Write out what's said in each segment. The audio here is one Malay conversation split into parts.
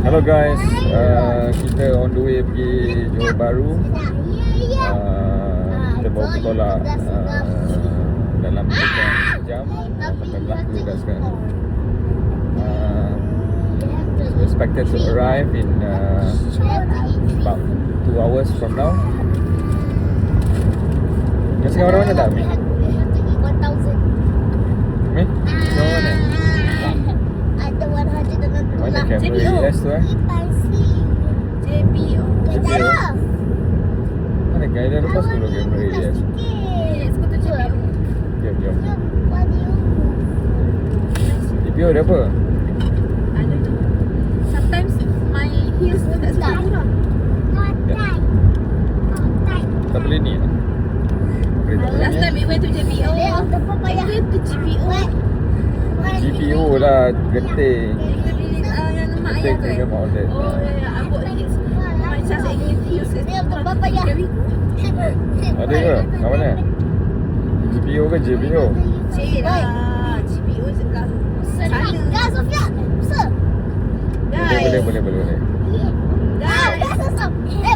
Hello guys, uh, kita on the way pergi Johor Bahru. Uh, kita bawa tolak uh, dalam kurang jam. Sampai berlaku kat sekarang. Uh, so expected to arrive in uh, about 2 hours from now. Kau sekarang orang mana tak, Mi? Mi? Kau mana? Mana kamera ES tu eh? JBO. Mana guide lepas dulu kamera ES? Yes, kau tu JBO. Jom, jom. GPO apa? Ada tu. Sometimes my heels tu tak boleh ni lah. Boleh Last time we went to JBO. We went to JBO. GPO lah, geting. Eh. dengan outlet. Oh, ya, ya. My. Ada ke? Kat mana? GPO ke JPO? Cik lah. JBO je lah. Sana. Boleh, Guys. boleh, boleh, boleh. boleh. Guys.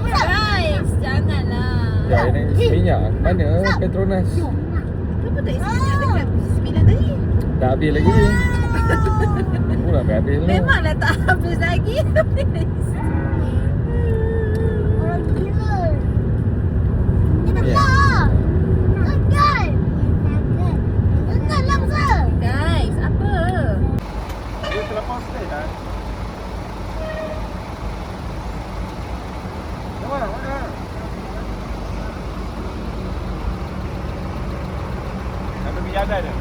Guys. Janganlah. Ya, ini minyak. Mana? Petronas. Kenapa tak isi minyak dekat sembilan tadi? Tak habis lagi. Pula tak habis dulu. Memanglah tak habis lagi. Guys, apa? Dia terlepas stay dah. Mana? Mana? Ada minyak ada dia.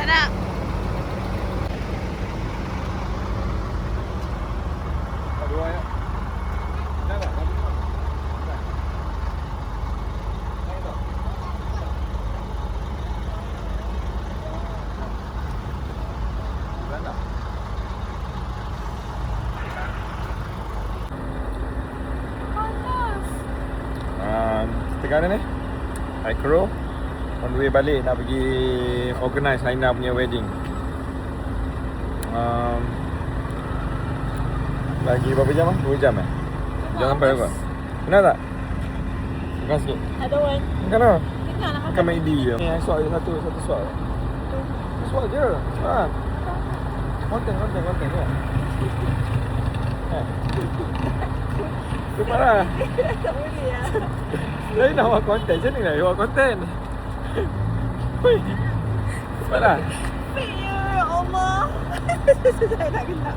Tak nak. Dua ya. Dah tak? Dah tak? Dah. Dah tak? Dah tak? Mana ni? Aikro On the way balik nak pergi organize Haina punya wedding um, Lagi berapa jam lah? 2 jam eh? Jangan sampai apa? Kenal tak? Makan sikit Ada one. Makan lah Makan makan. McD je Ni suap je satu, satu suap Suap je ha. Konten, konten, konten je Eh. Cepat lah. Tak boleh lah. Lain nak buat konten Macam ni nak buat konten Hui. Cepat lah. Fake ya Allah. Saya tak kena.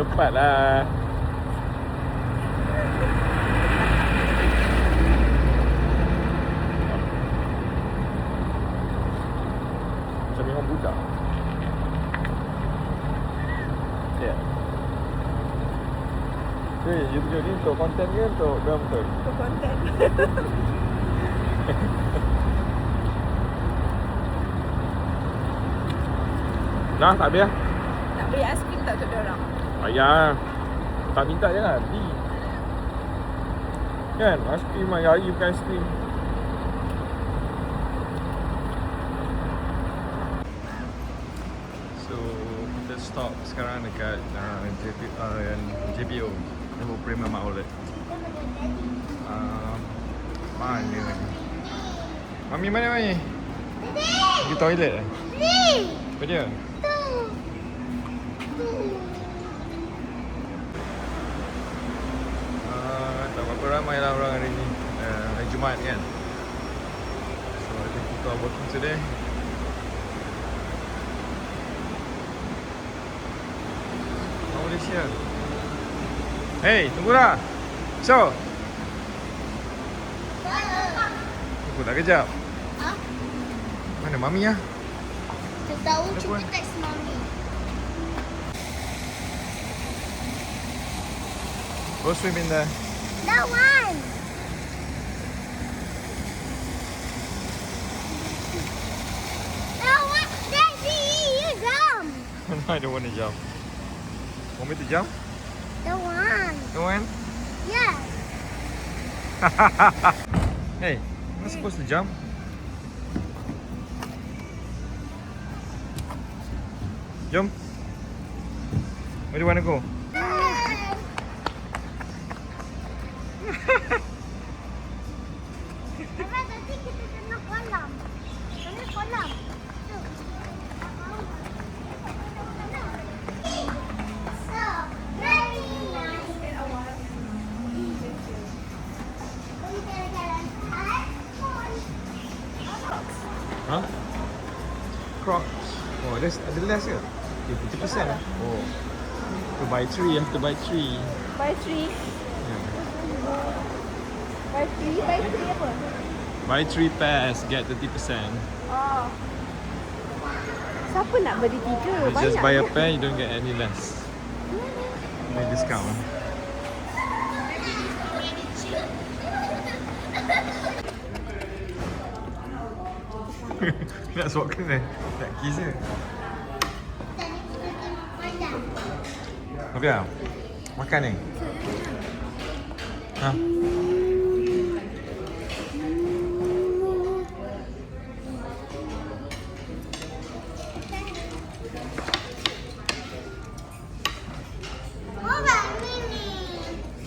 Cepat lah. Macam memang budak. Ya Hei, you punya ni untuk konten ke untuk dalam betul? Untuk konten. Dah, tak habis lah Nak beli aiskrim tak untuk orang? Ayah Tak minta je lah Beli Kan Aiskrim lah Hari bukan aiskrim So Kita stop sekarang dekat uh, JP, uh, JPO Johor Premium Outlet uh, Mana lagi Mami mana Mami? Pergi toilet eh? Apa dia? Tak berapa ramai lah orang hari ni uh, Hari Jumaat kan So I think people are working today Malaysia Hey, tunggu lah So Tunggu tak kejap Mana Mami lah Tahu Ada cuba teks mami. Go swim in there That one. That one. Daddy, you jump. No, I don't want to jump Want me to jump? The one. Yeah. hey, Not supposed to jump. Jump. Where do you want to go? Ada less ke? Okay, 50% lah. Oh. To buy three, you have to buy three. Buy three. Yeah. Buy three. Buy three apa? Buy three pairs, get 30%. Oh. Siapa nak beli tiga? You Banyak just buy a pair, you don't get any less. Any discount. Nak swap kena Tak kiss je Novia Makan ni? Ha?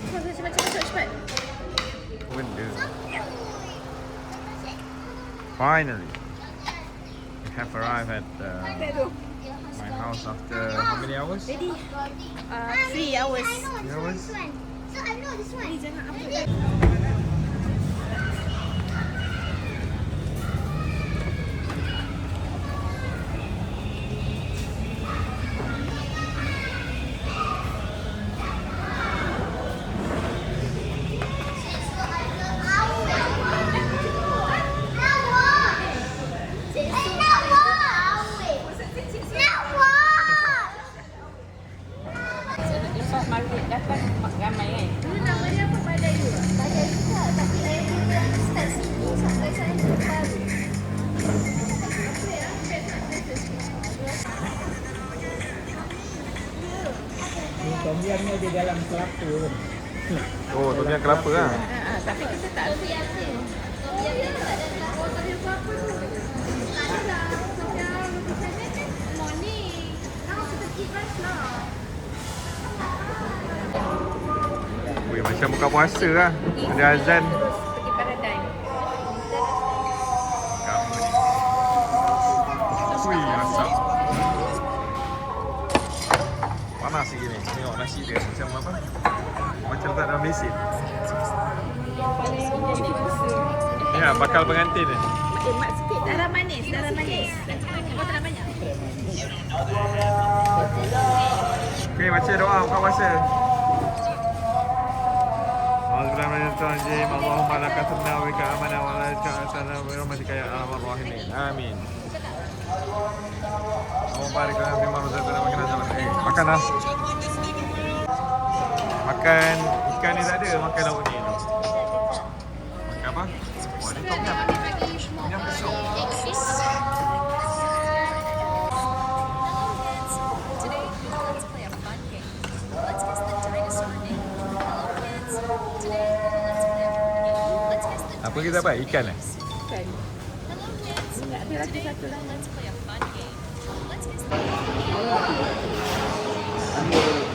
Cepat, cepat, cepat, cepat, cepat. Benda. Finally We have arrived at uh, my house after how many hours? Ready? Uh, three hours. I know Yeah, this one. So I know this one. Dalam kelapa. Tu. Oh, tu dia kelapa lah. Ah, tapi kita tak Weh, macam buka puasa lah. Ada azan. Ui, asap. Panas lagi ni Tengok nasi dia Macam apa Macam letak dalam mesin. Ya, bakal pengantin ni Eh, mak sikit. Darah manis, darah manis. Kau tak banyak? Okay, baca doa buka puasa Bismillahirrahmanirrahim Allahumma laka sunna wa bika amana wa la ta'ala wa rahmatika ya arhamar rahimin Amin Allah barik lana fi ma razaqtana wa qina adzaban nar. Eh, makan lah Makan ikan ni tak ada, makan lauk ni Makan apa? Oh, ni tom yum Tom Apa kita dapat? Ikan eh? Kan? Hello, kids. Tak ada lagi Today, satu lah. let's play a fun game. Let's the Oh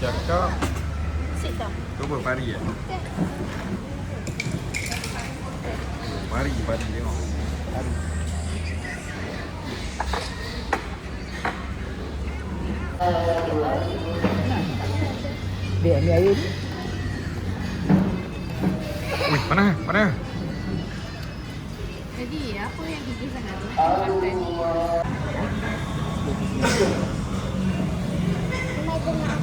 si acá. Dopo pari è. Pari, pari, no. Pari. Để mẹ đi Ui, mana, mana Jadi aku yang gigi sangat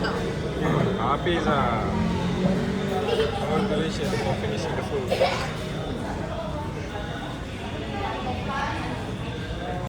dia tahu ke tak? Habis lah. Congratulations for finishing the food.